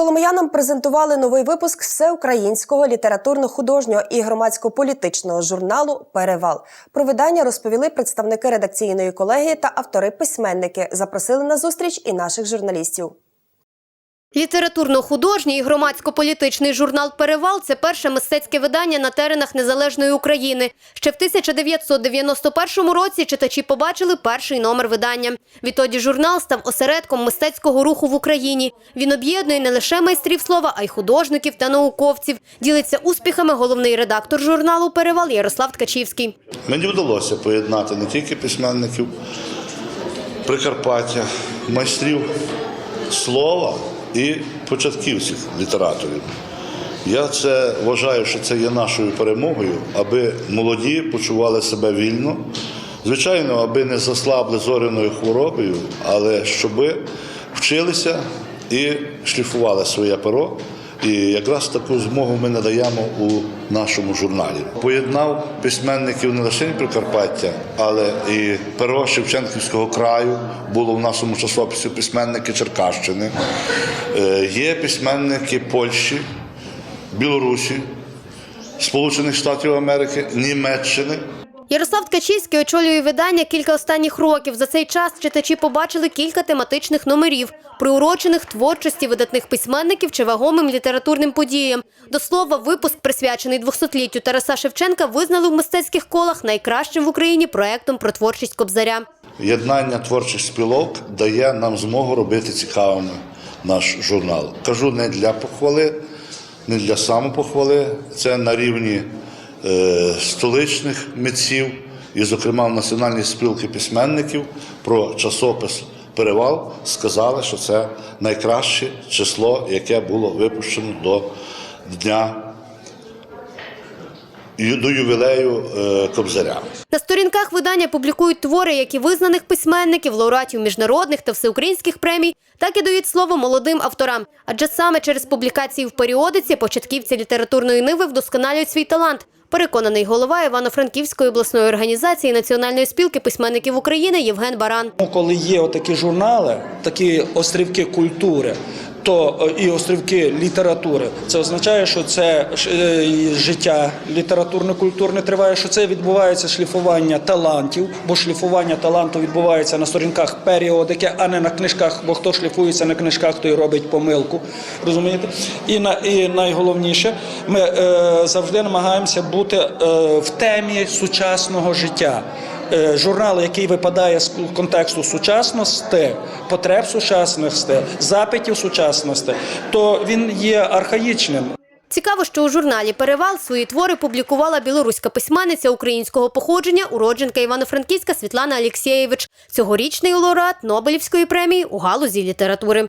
Коломиянам презентували новий випуск всеукраїнського літературно-художнього і громадсько-політичного журналу Перевал. Про видання розповіли представники редакційної колегії та автори-письменники. Запросили на зустріч і наших журналістів. Літературно-художній і громадсько-політичний журнал Перевал це перше мистецьке видання на теренах незалежної України. Ще в 1991 році читачі побачили перший номер видання. Відтоді журнал став осередком мистецького руху в Україні. Він об'єднує не лише майстрів слова, а й художників та науковців. Ділиться успіхами головний редактор журналу Перевал Ярослав Ткачівський. Мені вдалося поєднати не тільки письменників Прикарпаття, майстрів слова і початківців літераторів. Я це вважаю, що це є нашою перемогою, аби молоді почували себе вільно. Звичайно, аби не заслабли зоряною хворобою, але щоб вчилися і шліфували своє перо. І якраз таку змогу ми надаємо у нашому журналі. Поєднав письменників не лише Прикарпаття, але і перо Шевченківського краю було в нашому часописі письменники Черкащини. Е, Є письменники Польщі, Білорусі, Сполучених Штатів Америки, Німеччини. Ярослав Ткачівський очолює видання кілька останніх років. За цей час читачі побачили кілька тематичних номерів, приурочених творчості видатних письменників чи вагомим літературним подіям. До слова, випуск, присвячений 200-літтю Тараса Шевченка, визнали в мистецьких колах найкращим в Україні проектом про творчість Кобзаря. Єднання творчих спілок дає нам змогу робити цікавими наш журнал. Кажу не для похвали, не для самопохвали. Це на рівні столичних митців, і, зокрема, в Національній спілки письменників про часопис Перевал сказали, що це найкраще число, яке було випущено до дня до ювілею е, Кобзаря. На сторінках видання публікують твори як і визнаних письменників, лауреатів міжнародних та всеукраїнських премій, так і дають слово молодим авторам. Адже саме через публікації в періодиці початківці літературної ниви вдосконалюють свій талант. Переконаний голова Івано-Франківської обласної організації Національної спілки письменників України Євген Баран. Коли є отакі журнали, такі острівки культури, то е, і острівки літератури, це означає, що це е, життя літературно-культурне триває, що це відбувається шліфування талантів, бо шліфування таланту відбувається на сторінках періодики, а не на книжках, бо хто шліфується на книжках, той робить помилку. Розумієте? І на і найголовніше, ми е, завжди намагаємося бути е, в темі сучасного життя. Е, журнал, який випадає з контексту сучасності, потреб сучасності, запитів сучасності, то він є архаїчним. Цікаво, що у журналі Перевал свої твори публікувала білоруська письменниця українського походження, уродженка Івано-Франківська Світлана Алєксєєвич, цьогорічний лауреат Нобелівської премії у галузі літератури.